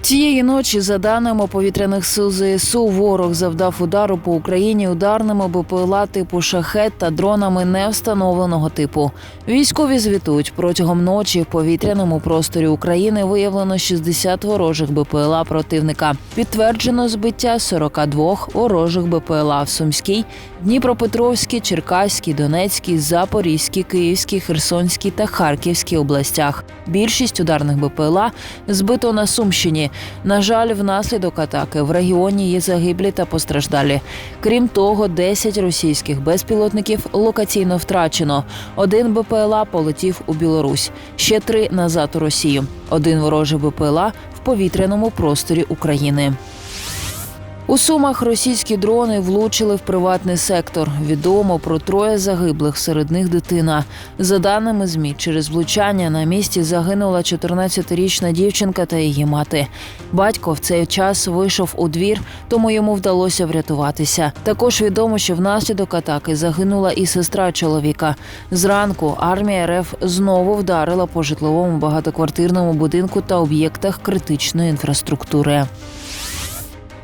Цієї ночі, за даними повітряних сил ЗСУ, ворог завдав удару по Україні ударними БПЛА типу шахет та дронами невстановленого типу. Військові звітують протягом ночі в повітряному просторі України виявлено 60 ворожих БПЛА противника. Підтверджено збиття 42 ворожих БПЛА в Сумській, Дніпропетровській, Черкаській, Донецькій, Запорізькій, Київській, Херсонській та Харківській областях. Більшість ударних БПЛА збито на Сумщині. На жаль, внаслідок атаки в регіоні є загиблі та постраждалі. Крім того, 10 російських безпілотників локаційно втрачено. Один БПЛА полетів у Білорусь, ще три назад у Росію. Один ворожий БПЛА в повітряному просторі України. У Сумах російські дрони влучили в приватний сектор. Відомо про троє загиблих, серед них дитина. За даними ЗМІ, через влучання на місці загинула 14-річна дівчинка та її мати. Батько в цей час вийшов у двір, тому йому вдалося врятуватися. Також відомо, що внаслідок атаки загинула і сестра чоловіка. Зранку армія РФ знову вдарила по житловому багатоквартирному будинку та об'єктах критичної інфраструктури.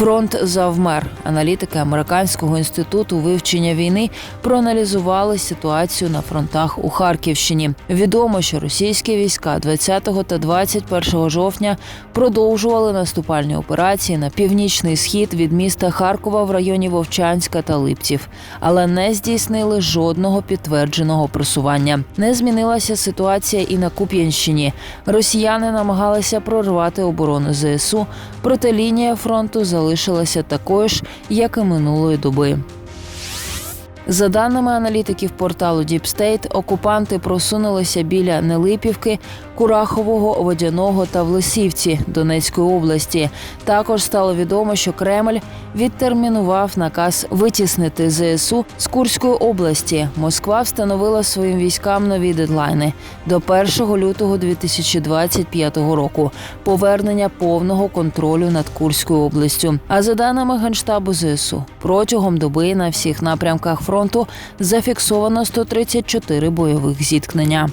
Фронт завмер. Аналітики американського інституту вивчення війни проаналізували ситуацію на фронтах у Харківщині. Відомо, що російські війська 20 та 21 жовтня продовжували наступальні операції на північний схід від міста Харкова в районі Вовчанська та Липців, але не здійснили жодного підтвердженого просування. Не змінилася ситуація і на Куп'янщині. Росіяни намагалися прорвати оборону ЗСУ, проте лінія фронту залишилася такою ж, як і минулої доби. За даними аналітиків порталу State, окупанти просунулися біля Нелипівки, Курахового, Водяного та Влесівці Донецької області. Також стало відомо, що Кремль відтермінував наказ витіснити ЗСУ з Курської області. Москва встановила своїм військам нові дедлайни до 1 лютого 2025 року. Повернення повного контролю над Курською областю. А за даними генштабу ЗСУ, протягом доби на всіх напрямках фронту зафіксовано 134 бойових зіткнення.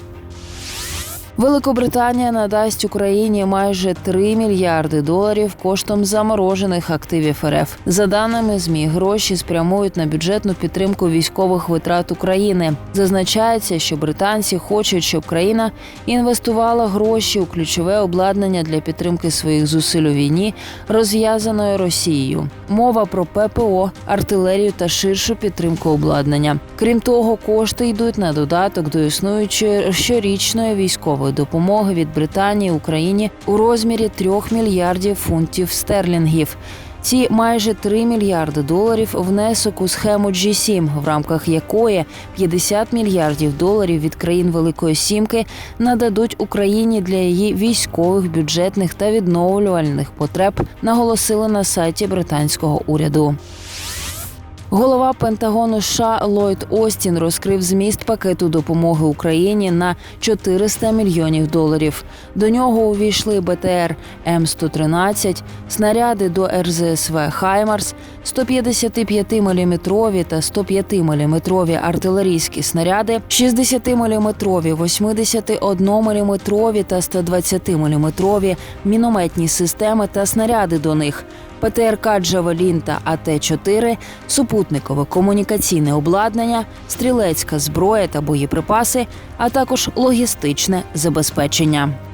Великобританія надасть Україні майже 3 мільярди доларів коштом заморожених активів РФ. За даними змі, гроші спрямують на бюджетну підтримку військових витрат України. Зазначається, що британці хочуть, щоб країна інвестувала гроші у ключове обладнання для підтримки своїх зусиль у війні, розв'язаної Росією. Мова про ППО, артилерію та ширшу підтримку обладнання. Крім того, кошти йдуть на додаток до існуючої щорічної військової допомоги від Британії Україні у розмірі 3 мільярдів фунтів стерлінгів. Ці майже 3 мільярди доларів внесок у схему G7, в рамках якої 50 мільярдів доларів від країн Великої Сімки нададуть Україні для її військових, бюджетних та відновлювальних потреб, наголосили на сайті британського уряду. Голова Пентагону США Ллойд Остін розкрив зміст пакету допомоги Україні на 400 мільйонів доларів. До нього увійшли БТР М113, снаряди до РЗСВ Хаймарс, 155-мм та 105-мм артилерійські снаряди, 60-мм, 81-мм та 120-мм мінометні системи та снаряди до них. ПТРК Джавелін та АТ-4, супутникове комунікаційне обладнання, стрілецька зброя та боєприпаси, а також логістичне забезпечення.